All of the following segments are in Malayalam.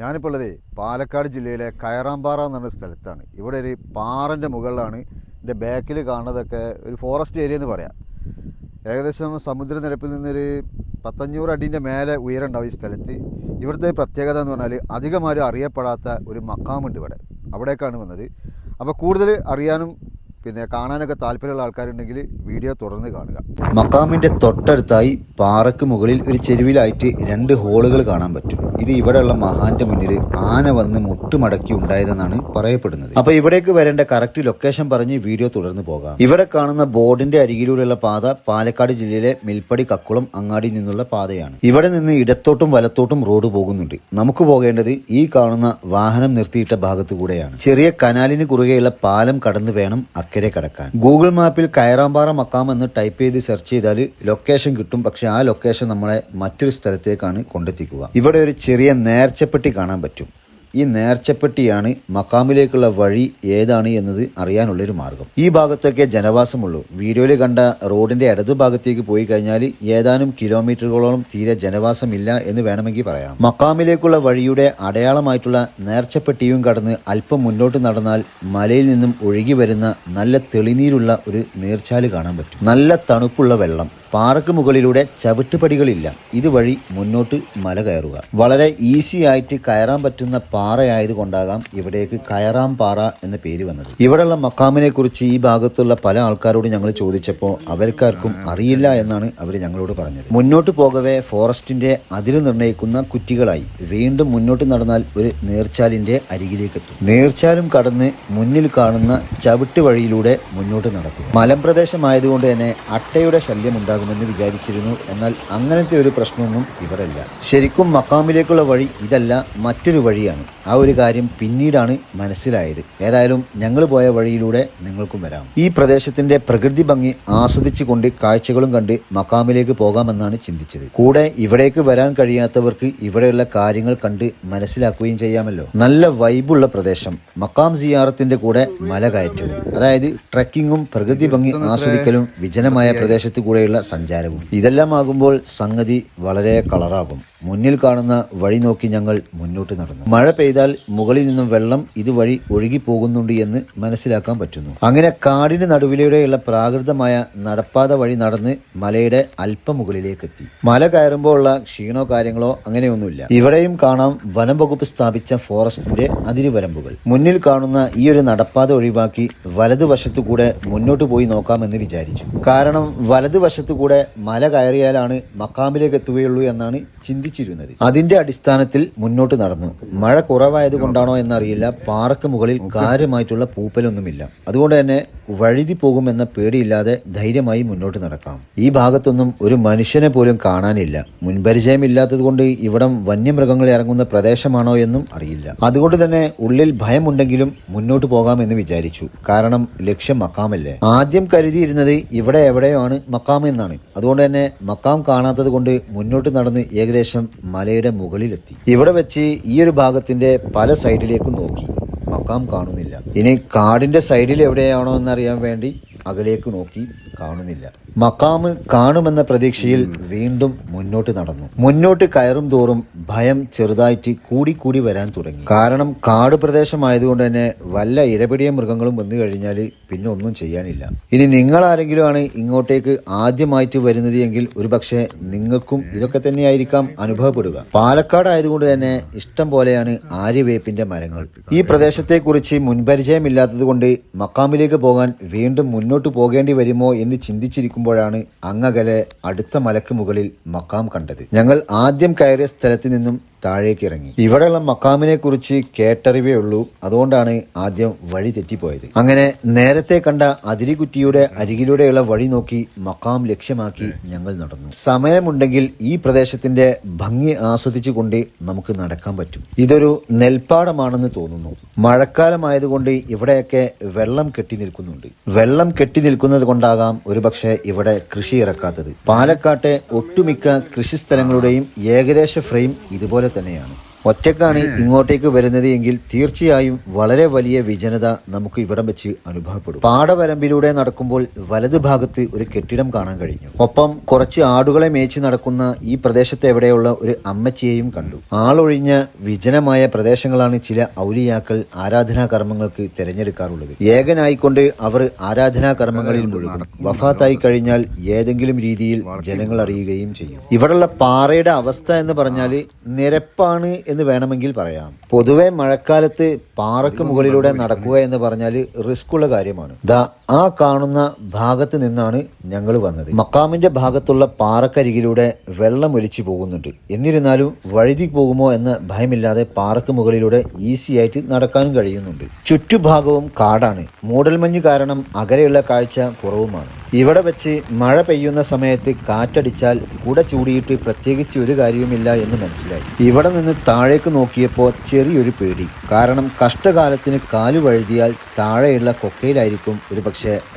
ഞാനിപ്പോൾ ഉള്ളത് പാലക്കാട് ജില്ലയിലെ കയറാമ്പാറ എന്ന് പറഞ്ഞ സ്ഥലത്താണ്. ഇവിടെ ഒരു പാറന്റെ മുകളിലാണ് എന്റെ ബാക്കിൽ കാണുന്നതൊക്കെ ഒരു ഫോറസ്റ്റ് ഏരിയ എന്ന് പറയാം. ഏകദേശം സമുദ്രനിരപ്പിൽ നിന്നൊരു പത്തഞ്ഞൂറ് അടീന്റെ മേലെ ഉയരുണ്ടാവും ഈ സ്ഥലത്ത്. ഇവിടുത്തെ പ്രത്യേകത എന്ന് പറഞ്ഞാൽ അധികമാരും അറിയപ്പെടാത്ത ഒരു മക്കാമുണ്ട് ഇവിടെ. അവിടേക്കാണ് വന്നത്. അപ്പോൾ കൂടുതൽ അറിയാനും പിന്നെ കാണാനൊക്കെ താല്പര്യമുള്ള ആൾക്കാരുണ്ടെങ്കിൽ വീഡിയോ തുടർന്ന് കാണുക. മക്കാമിന്റെ തൊട്ടടുത്തായി പാറക്ക് മുകളിൽ ഒരു ചെരുവിലായിട്ട് രണ്ട് ഹോളുകൾ കാണാൻ പറ്റും. ഇത് ഇവിടെയുള്ള മഹാന്റെ മുന്നിൽ ആന വന്ന് മുട്ടുമടക്കി ഉണ്ടായതെന്നാണ് പറയപ്പെടുന്നത്. അപ്പൊ ഇവിടേക്ക് വരേണ്ട കറക്റ്റ് ലൊക്കേഷൻ പറഞ്ഞ് വീഡിയോ തുടർന്ന് പോകാം. ഇവിടെ കാണുന്ന ബോർഡിന്റെ അരികിലൂടെയുള്ള പാത പാലക്കാട് ജില്ലയിലെ മിൽപ്പടി കക്കുളം അങ്ങാടി നിന്നുള്ള പാതയാണ്. ഇവിടെ നിന്ന് ഇടത്തോട്ടും വലത്തോട്ടും റോഡ് പോകുന്നുണ്ട്. നമുക്ക് പോകേണ്ടത് ഈ കാണുന്ന വാഹനം നിർത്തിയിട്ട ഭാഗത്തു കൂടെയാണ്. ചെറിയ കനാലിന് കുറുകെയുള്ള പാലം കടന്നു വേണം അക്കരെ കടക്കാൻ. ഗൂഗിൾ മാപ്പിൽ കയറാമ്പാറ മക്കാം എന്ന് ടൈപ്പ് ചെയ്ത് സെർച്ച് ചെയ്താൽ ലൊക്കേഷൻ കിട്ടും. പക്ഷെ ആ ലൊക്കേഷൻ നമ്മളെ മറ്റൊരു സ്ഥലത്തേക്കാണ് കൊണ്ടെത്തിക്കുക. ഇവിടെ ഒരു ചെറിയ നേർച്ചപ്പെട്ടി കാണാൻ പറ്റും. ഈ നേർച്ചപ്പെട്ടിയാണ് മക്കാമിലേക്കുള്ള വഴി ഏതാണ് എന്നത് അറിയാനുള്ളൊരു മാർഗം. ഈ ഭാഗത്തൊക്കെ ജനവാസമുള്ളൂ. വീഡിയോയിൽ കണ്ട റോഡിന്റെ ഇടതു ഭാഗത്തേക്ക് പോയി കഴിഞ്ഞാൽ ഏതാനും കിലോമീറ്ററുകളോളം തീരെ ജനവാസമില്ല എന്ന് വേണമെങ്കിൽ പറയാം. മക്കാമിലേക്കുള്ള വഴിയുടെ അടയാളമായിട്ടുള്ള നേർച്ചപ്പെട്ടിയും കടന്ന് അല്പം മുന്നോട്ട് നടന്നാൽ മലയിൽ നിന്നും ഒഴുകി വരുന്ന നല്ല തെളിനീരുള്ള ഒരു നീർച്ചാൽ കാണാൻ പറ്റും. നല്ല തണുപ്പുള്ള വെള്ളം. പാറക്ക് മുകളിലൂടെ ചവിട്ടുപടികളില്ല. ഇതുവഴി മുന്നോട്ട് മല കയറുക. വളരെ ഈസി ആയിട്ട് കയറാൻ പറ്റുന്ന പാറയായതുകൊണ്ടാകാം ഇവിടേക്ക് കയറാം പാറ എന്ന പേര് വന്നത്. ഇവിടെയുള്ള മക്കാമിനെ കുറിച്ച് ഈ ഭാഗത്തുള്ള പല ആൾക്കാരോട് ഞങ്ങൾ ചോദിച്ചപ്പോൾ അവർക്കാർക്കും അറിയില്ല എന്നാണ് അവർ ഞങ്ങളോട് പറഞ്ഞത്. മുന്നോട്ട് പോകവേ ഫോറസ്റ്റിന്റെ അതിര് നിർണയിക്കുന്ന കുറ്റികളായി. വീണ്ടും മുന്നോട്ട് നടന്നാൽ ഒരു നേർച്ചാലിന്റെ അരികിലേക്ക് എത്തും. നേർച്ചാലും കടന്ന് മുന്നിൽ കാണുന്ന ചവിട്ട് വഴിയിലൂടെ മുന്നോട്ട് നടക്കും മലമ്പ്രദേശമായതുകൊണ്ട് തന്നെ അട്ടയുടെ ശല്യം ഉണ്ടാകുമെന്ന് വിചാരിച്ചിരുന്നു. എന്നാൽ അങ്ങനത്തെ ഒരു പ്രശ്നമൊന്നും ഇവിടെ ശരിക്കും മക്കാമിലേക്കുള്ള വഴി ഇതല്ല മറ്റൊരു വഴിയാണ്. ആ ഒരു കാര്യം പിന്നീടാണ് മനസ്സിലായത്. ഏതായാലും ഞങ്ങൾ പോയ വഴിയിലൂടെ നിങ്ങൾക്കും വരാം. ഈ പ്രദേശത്തിന്റെ പ്രകൃതി ഭംഗി ആസ്വദിച്ചുകൊണ്ട് കാഴ്ചകളും കണ്ട് മക്കാമിലേക്ക് പോകാമെന്നാണ് ചിന്തിച്ചത്. കൂടെ ഇവിടേക്ക് വരാൻ കഴിയാത്തവർക്ക് ഇവിടെയുള്ള കാര്യങ്ങൾ കണ്ട് മനസ്സിലാക്കുകയും ചെയ്യാമല്ലോ. നല്ല വൈബുള്ള പ്രദേശം. മക്കാം സിയാറത്തിന്റെ കൂടെ മല കയറ്റവും അതായത് ട്രക്കിങ്ങും പ്രകൃതി ഭംഗി ആസ്വദിക്കലും വിജനമായ പ്രദേശത്തു കൂടെയുള്ള സഞ്ചാരവും. ഇതെല്ലാം ആകുമ്പോൾ സംഗതി വളരെ കളറാകും. മുന്നിൽ കാണുന്ന വഴി നോക്കി ഞങ്ങൾ മുന്നോട്ട് നടന്നു. മഴ പെയ്താൽ മുകളിൽ നിന്നും വെള്ളം ഇതുവഴി ഒഴുകി പോകുന്നുണ്ട് എന്ന് മനസ്സിലാക്കാൻ പറ്റുന്നു. അങ്ങനെ കാടിന് നടുവിലൂടെയുള്ള പ്രാകൃതമായ നടപ്പാത വഴി നടന്ന് മലയുടെ അല്പം മുകളിലേക്ക് എത്തി മല കയറുമ്പോൾ ഉള്ള ക്ഷീണോ കാര്യങ്ങളോ അങ്ങനെയൊന്നുമില്ല. ഇവിടെയും കാണാം വനം വകുപ്പ് സ്ഥാപിച്ച ഫോറസ്റ്റിന്റെ അതിരുവരമ്പുകൾ. മുന്നിൽ കാണുന്ന ഈ ഒരു നടപ്പാത ഒഴിവാക്കി വലതുവശത്തു കൂടെ മുന്നോട്ട് പോയി നോക്കാമെന്ന് വിചാരിച്ചു. കാരണം വലതുവശത്തു കൂടെ മല കയറിയാലാണ് മക്കാമിലേക്ക് എത്തുകയുള്ളൂ എന്നാണ് ചിന്തിച്ചിരുന്നത് അതിന്റെ അടിസ്ഥാനത്തിൽ മുന്നോട്ട് നടന്നു. മഴ കുറവായത് കൊണ്ടാണോ എന്നറിയില്ല. പാറക്ക് മുകളിൽ കാര്യമായിട്ടുള്ള പൂപ്പലൊന്നുമില്ല. അതുകൊണ്ട് തന്നെ വഴുതി പോകുമെന്ന പേടിയില്ലാതെ ധൈര്യമായി മുന്നോട്ട് നടക്കാം. ഈ ഭാഗത്തൊന്നും ഒരു മനുഷ്യനെ പോലും കാണാനില്ല. മുൻപരിചയമില്ലാത്തത് കൊണ്ട് ഇവിടം വന്യമൃഗങ്ങൾ ഇറങ്ങുന്ന പ്രദേശമാണോ എന്നും അറിയില്ല. അതുകൊണ്ട് തന്നെ ഉള്ളിൽ ഭയമുണ്ടെങ്കിലും മുന്നോട്ട് പോകാമെന്ന് വിചാരിച്ചു. കാരണം ലക്ഷ്യം മക്കാമല്ലേ? ആദ്യം കരുതിയിരുന്നത് ഇവിടെ എവിടെയാണ് മക്കാം എന്നാണ് അതുകൊണ്ട് തന്നെ മക്കാം കാണാത്തത് കൊണ്ട് മുന്നോട്ട് നടന്ന് ഏകദേശം മലയുടെ മുകളിലെത്തി. ഇവിടെ വെച്ച് ഈ ഒരു ഭാഗത്തിന്റെ പല സൈഡിലേക്കും നോക്കി. മക്കാം കാണുന്നില്ല. ഇനി കാടിന്റെ സൈഡിൽ എവിടെയാണോ എന്നറിയാൻ വേണ്ടി അകലേക്ക് നോക്കി കാണുന്നില്ല. മക്കാമ് കാണുമെന്ന പ്രതീക്ഷയിൽ വീണ്ടും മുന്നോട്ട് നടന്നു. മുന്നോട്ട് കയറും തോറും ഭയം ചെറുതായിട്ട് കൂടിക്കൂടി വരാൻ തുടങ്ങി. കാരണം കാട് പ്രദേശമായതുകൊണ്ട് തന്നെ വല്ല ഇരപിടിയ മൃഗങ്ങളും വന്നു കഴിഞ്ഞാൽ പിന്നെ ഒന്നും ചെയ്യാനില്ല. ഇനി നിങ്ങൾ ആരെങ്കിലും ആണ് ഇങ്ങോട്ടേക്ക് ആദ്യമായിട്ട് വരുന്നത് എങ്കിൽ ഒരുപക്ഷെ നിങ്ങൾക്കും ഇതൊക്കെ തന്നെയായിരിക്കാം അനുഭവപ്പെടുക. പാലക്കാട് ആയതുകൊണ്ട് തന്നെ ഇഷ്ടം പോലെയാണ് ആര്യവേപ്പിന്റെ മരങ്ങൾ. ഈ പ്രദേശത്തെക്കുറിച്ച് മുൻപരിചയമില്ലാത്തത് കൊണ്ട് മക്കാമിലേക്ക് പോകാൻ വീണ്ടും മുന്നോട്ട് പോകേണ്ടി വരുമോ എന്ന് ചിന്തിച്ചിരിക്കുമ്പോഴാണ് അങ്ങകലെ അടുത്ത മലക്ക് മുകളിൽ മക്കാം കണ്ടത്. ഞങ്ങൾ ആദ്യം കയറിയ സ്ഥലത്ത് നിന്നും താഴേക്ക് ഇറങ്ങി ഇവിടെയുള്ള മക്കാമിനെ കുറിച്ച് കേട്ടറിവേ ഉള്ളൂ. അതുകൊണ്ടാണ് ആദ്യം വഴി തെറ്റിപ്പോയത്. അങ്ങനെ നേരത്തെ കണ്ട അതിരികുറ്റിയുടെ അരികിലൂടെയുള്ള വഴി നോക്കി മക്കാം ലക്ഷ്യമാക്കി ഞങ്ങൾ നടന്നു. സമയമുണ്ടെങ്കിൽ ഈ പ്രദേശത്തിന്റെ ഭംഗി ആസ്വദിച്ചുകൊണ്ട് നമുക്ക് നടക്കാൻ പറ്റും. ഇതൊരു നെൽപ്പാടമാണെന്ന് തോന്നുന്നു. മഴക്കാലമായതുകൊണ്ട് ഇവിടെയൊക്കെ വെള്ളം കെട്ടി നിൽക്കുന്നുണ്ട്. വെള്ളം കെട്ടി നിൽക്കുന്നത് കൊണ്ടാകാം ഒരുപക്ഷെ ഇവിടെ കൃഷി ഇറക്കാത്തത്. പാലക്കാട്ടെ ഒട്ടുമിക്ക കൃഷിസ്ഥലങ്ങളുടെയും ഏകദേശ ഫ്രെയിം ഇതുപോലെ തന്നെയാണ്. ഒറ്റക്കാണ് ഇങ്ങോട്ടേക്ക് വരുന്നത് എങ്കിൽ തീർച്ചയായും വളരെ വലിയ വിജനത നമുക്ക് ഇവിടം വെച്ച് അനുഭവപ്പെടും. പാടവരമ്പിലൂടെ നടക്കുമ്പോൾ വലത് ഭാഗത്ത് ഒരു കെട്ടിടം കാണാൻ കഴിഞ്ഞു. ഒപ്പം കുറച്ച് ആടുകളെ മേച്ച് നടക്കുന്ന ഈ പ്രദേശത്ത് എവിടെയുള്ള ഒരു അമ്മച്ചിയെയും കണ്ടു. ആളൊഴിഞ്ഞ വിജനമായ പ്രദേശങ്ങളാണ് ചില ഔലിയാക്കൾ ആരാധനാ കർമ്മങ്ങൾക്ക് തിരഞ്ഞെടുക്കാറുള്ളത്. ഏകനായിക്കൊണ്ട് അവർ ആരാധനാ കർമ്മങ്ങളിൽ മുഴുകണം വഫാത്തായി കഴിഞ്ഞാൽ ഏതെങ്കിലും രീതിയിൽ ജനങ്ങൾ അറിയുകയും ചെയ്യും. ഇവിടെയുള്ള പാറയുടെ അവസ്ഥ എന്ന് പറഞ്ഞാൽ നിരപ്പാണ് എന്ന് വേണമെങ്കിൽ പറയാം. പൊതുവെ മഴക്കാലത്ത് പാറക്ക് മുകളിലൂടെ നടക്കുക എന്ന് പറഞ്ഞാൽ റിസ്ക് ഉള്ള കാര്യമാണ്. ദാ ആ കാണുന്ന ഭാഗത്ത് നിന്നാണ് ഞങ്ങൾ വന്നത്. മക്കാമിന്റെ ഭാഗത്തുള്ള പാറക്കരികിലൂടെ വെള്ളം ഒലിച്ചു പോകുന്നുണ്ട്. എന്നിരുന്നാലും വഴുതി പോകുമോ എന്ന ഭയമില്ലാതെ പാറക്ക് മുകളിലൂടെ ഈസി ആയിട്ട് നടക്കാനും കഴിയുന്നുണ്ട്. ചുറ്റുഭാഗവും കാടാണ്. മൂടൽമഞ്ഞ് കാരണം അകലെയുള്ള കാഴ്ച കുറവുമാണ്. ഇവിടെ വെച്ച് മഴ പെയ്യുന്ന സമയത്ത് കാറ്റടിച്ചാൽ കൂടെ ചൂടിയിട്ട് പ്രത്യേകിച്ച് ഒരു കാര്യവുമില്ല എന്ന് മനസ്സിലായി. ഇവിടെ നിന്ന് താഴേക്ക് നോക്കിയപ്പോൾ ചെറിയൊരു പേടി. കാരണം കഷ്ടകാലത്തിന് കാലു വഴുതിയാൽ താഴെയുള്ള കൊക്കയിലായിരിക്കും ഒരു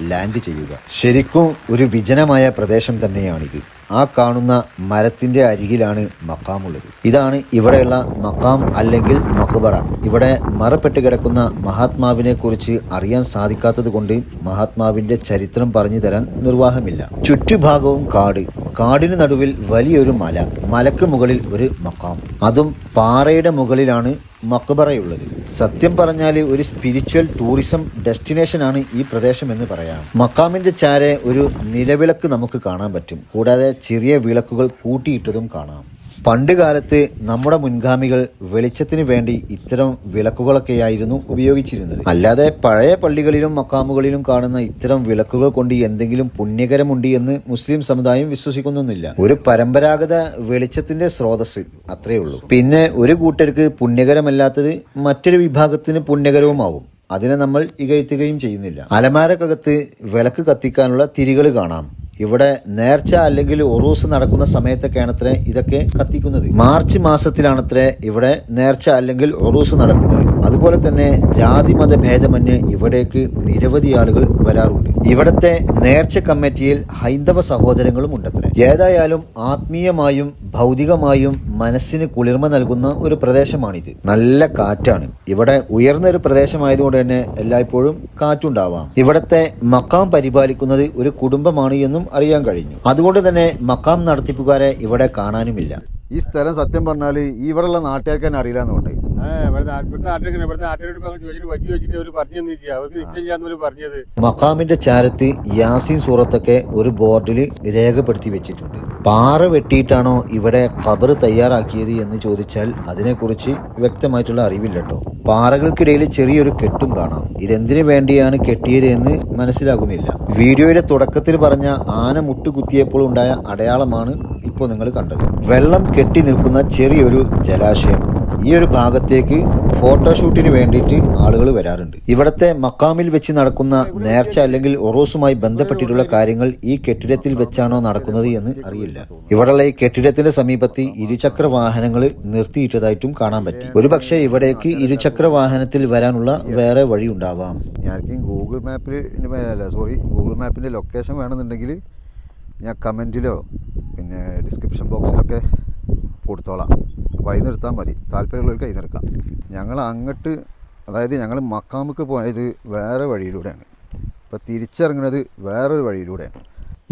ലാൻഡ് ചെയ്യുക. ശരിക്കും ഒരു വിജനമായ പ്രദേശം തന്നെയാണിത്. ആ കാണുന്ന മരത്തിന്റെ അരികിലാണ് മക്കാമുള്ളത് ഇതാണ് ഇവിടെയുള്ള മക്കാം അല്ലെങ്കിൽ മക്ബറ ഇവിടെ മറപ്പെട്ട് കിടക്കുന്ന മഹാത്മാവിനെ കുറിച്ച് അറിയാൻ സാധിക്കാത്തത് കൊണ്ട് മഹാത്മാവിന്റെ ചരിത്രം പറഞ്ഞു തരാൻ നിർവാഹമില്ല. ചുറ്റുഭാഗവും കാട്. കാടിന് നടുവിൽ വലിയൊരു മല മലക്ക് മുകളിൽ ഒരു മക്കാം അതും പാറയുടെ മുകളിലാണ് മക്ബറയുള്ളത്. സത്യം പറഞ്ഞാൽ ഒരു സ്പിരിച്വൽ ടൂറിസം ഡെസ്റ്റിനേഷൻ ആണ് ഈ പ്രദേശം എന്ന് പറയാം. മക്കാമിന്റെ ചാരെ ഒരു നിലവിളക്ക് നമുക്ക് കാണാൻ പറ്റും. കൂടാതെ ചെറിയ വിളക്കുകൾ കൂട്ടിയിട്ടതും കാണാം. പണ്ട് കാലത്ത് നമ്മുടെ മുൻഗാമികൾ വെളിച്ചത്തിന് വേണ്ടി ഇത്തരം വിളക്കുകളൊക്കെയായിരുന്നു ഉപയോഗിച്ചിരുന്നത്. അല്ലാതെ പഴയ പള്ളികളിലും മക്കാമുകളിലും കാണുന്ന ഇത്തരം വിളക്കുകൾ കൊണ്ട് എന്തെങ്കിലും പുണ്യകരമുണ്ട് എന്ന് മുസ്ലിം സമുദായം വിശ്വസിക്കുന്നൊന്നുമില്ല. ഒരു പരമ്പരാഗത വെളിച്ചത്തിന്റെ സ്രോതസ് അത്രയേ ഉള്ളൂ. പിന്നെ ഒരു കൂട്ടർക്ക് പുണ്യകരമല്ലാത്തത് മറ്റൊരു വിഭാഗത്തിന് പുണ്യകരവുമാവും. അതിനെ നമ്മൾ ഇകഴ്ത്തുകയും ചെയ്യുന്നില്ല. അലമാരക്കകത്ത് വിളക്ക് കത്തിക്കാനുള്ള തിരികൾ കാണാം. ഇവിടെ നേർച്ച അല്ലെങ്കിൽ ഒറൂസ് നടക്കുന്ന സമയത്തൊക്കെയാണ് അത്ര ഇതൊക്കെ കത്തിക്കുന്നത്. മാർച്ച് മാസത്തിലാണത്രേ ഇവിടെ നേർച്ച അല്ലെങ്കിൽ ഒറൂസ് നടക്കുന്നത്. അതുപോലെ തന്നെ ജാതി മത ഭേദമന്യേ ഇവിടേക്ക് നിരവധി ആളുകൾ വരാറുണ്ട്. ഇവിടത്തെ നേർച്ച കമ്മിറ്റിയിൽ ഹൈന്ദവ സഹോദരങ്ങളും ഉണ്ടത്രേ. ഏതായാലും ആത്മീയമായും ഭൗതികമായും മനസ്സിന് കുളിർമ നൽകുന്ന ഒരു പ്രദേശമാണിത്. നല്ല കാറ്റാണ്. ഇവിടെ ഉയർന്ന ഒരു പ്രദേശമായതുകൊണ്ട് തന്നെ എല്ലായ്പ്പോഴും കാറ്റുണ്ടാവാം. ഇവിടത്തെ മക്കാം പരിപാലിക്കുന്നത് ഒരു കുടുംബമാണ് എന്നും അറിയാൻ കഴിഞ്ഞു. അതുകൊണ്ട് തന്നെ മക്കാം നടത്തിപ്പുകാരെ ഇവിടെ കാണാനുമില്ല. ഈ സ്ഥലം സത്യം പറഞ്ഞാൽ ഇവിടെയുള്ള നാട്ടുകാർക്ക് തന്നെ അറിയില്ല എന്നുണ്ട് മക്കാമിന്റെ ചാരത്ത് യാസീൻ സൂറത്തൊക്കെ ഒരു ബോർഡിൽ രേഖപ്പെടുത്തി വെച്ചിട്ടുണ്ട്. പാറ വെട്ടിയിട്ടാണോ ഇവിടെ ഖബർ തയ്യാറാക്കിയത് എന്ന് ചോദിച്ചാൽ അതിനെക്കുറിച്ച് വ്യക്തമായിട്ടുള്ള അറിവില്ല കേട്ടോ പാറകൾക്കിടയിൽ ചെറിയൊരു കെട്ടും കാണാം. ഇതെന്തിനു വേണ്ടിയാണ് കെട്ടിയത് എന്ന് മനസ്സിലാകുന്നില്ല. വീഡിയോയുടെ തുടക്കത്തിൽ പറഞ്ഞ ആന മുട്ടുകുത്തിയപ്പോൾ ഉണ്ടായ അടയാളമാണ് ഇപ്പോൾ നിങ്ങൾ കണ്ടത്. വെള്ളം കെട്ടി നിൽക്കുന്ന ചെറിയൊരു ജലാശയം. ഈ ഒരു ഭാഗത്തേക്ക് ഫോട്ടോഷൂട്ടിന് വേണ്ടിയിട്ട് ആളുകൾ വരാറുണ്ട്. ഇവിടത്തെ മക്കാമിൽ വെച്ച് നടക്കുന്ന നേർച്ച അല്ലെങ്കിൽ ഒറോസുമായി ബന്ധപ്പെട്ടിട്ടുള്ള കാര്യങ്ങൾ ഈ കെട്ടിടത്തിൽ വെച്ചാണോ നടക്കുന്നത് എന്ന് അറിയില്ല. ഇവിടെയുള്ള ഈ കെട്ടിടത്തിന്റെ സമീപത്ത് ഇരുചക്ര വാഹനങ്ങൾ നിർത്തിയിട്ടതായിട്ടും കാണാൻ പറ്റി. ഒരുപക്ഷെ ഇവിടേക്ക് ഇരുചക്ര വാഹനത്തിൽ വരാനുള്ള വേറെ വഴി ഉണ്ടാവാം. ഗൂഗിൾ മാപ്പിൽ സോറി ഗൂഗിൾ മാപ്പിന്റെ ലൊക്കേഷൻ വേണമെന്നുണ്ടെങ്കിൽ ഞാൻ കമന്റിലോ പിന്നെ ഡിസ്ക്രിപ്ഷൻ ബോക്സിലൊക്കെ കൊടുത്തോളാം. അപ്പോൾ മതി. താല്പര്യമുള്ളവർക്ക് നിർക്കാം ഞങ്ങൾ അങ്ങോട്ട് അതായത് ഞങ്ങൾ മക്കാമുക്ക് പോയത് വേറെ വഴിയിലൂടെയാണ്. ഇപ്പോൾ തിരിച്ചിറങ്ങുന്നത് വേറൊരു വഴിയിലൂടെയാണ്.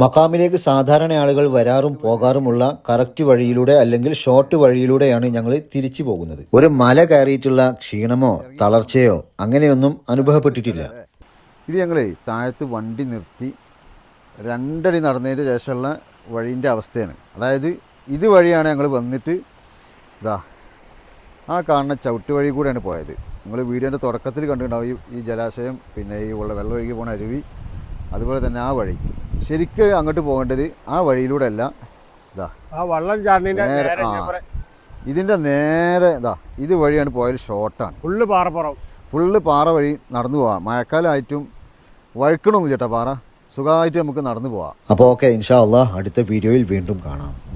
മക്കാമിലേക്ക് സാധാരണ ആളുകൾ വരാറും പോകാറുമുള്ള കറക്റ്റ് വഴിയിലൂടെ അല്ലെങ്കിൽ ഷോർട്ട് വഴിയിലൂടെയാണ് ഞങ്ങൾ തിരിച്ചു പോകുന്നത്. ഒരു മല കയറിയിട്ടുള്ള ക്ഷീണമോ തളർച്ചയോ അങ്ങനെയൊന്നും അനുഭവപ്പെട്ടിട്ടില്ല. ഇത് ഞങ്ങളെ താഴത്ത് വണ്ടി നിർത്തി രണ്ടടി നടന്നതിന് ശേഷമുള്ള വഴീന്റെ അവസ്ഥയാണ്. അതായത് ഇത് വഴിയാണ് ഞങ്ങൾ വന്നിട്ട് ഇതാ ആ കാണുന്ന ചവിട്ട് വഴി കൂടെയാണ് പോയത്. നിങ്ങൾ വീഡിയോന്റെ തുടക്കത്തിൽ കണ്ടിട്ടുണ്ടാവും ഈ ഈ ജലാശയം പിന്നെ ഈ ഉള്ള വെള്ളം ഒഴുകി പോണ അരുവി അതുപോലെ തന്നെ ആ വഴി. ശരിക്ക് അങ്ങോട്ട് പോകേണ്ടത് ആ വഴിയിലൂടെ അല്ല ഇതാ ആ വള്ളം നേരെ ആ ഇതിന്റെ നേരെ ഇതാ ഇത് വഴിയാണ് പോയത് ഷോർട്ടാണ് ഫുള്ള് പാറപ്പുറം. ഫുള്ള് പാറ വഴി നടന്നു പോവാം. മഴക്കാലമായിട്ടും വഴുക്കണമെന്ന് ചേട്ടാ പാറ. സുഖമായിട്ട് നമുക്ക് നടന്നു പോവാം. അപ്പോൾ ഓക്കെ ഇൻഷാ അള്ളാഹ് അടുത്ത വീഡിയോയിൽ വീണ്ടും കാണാം.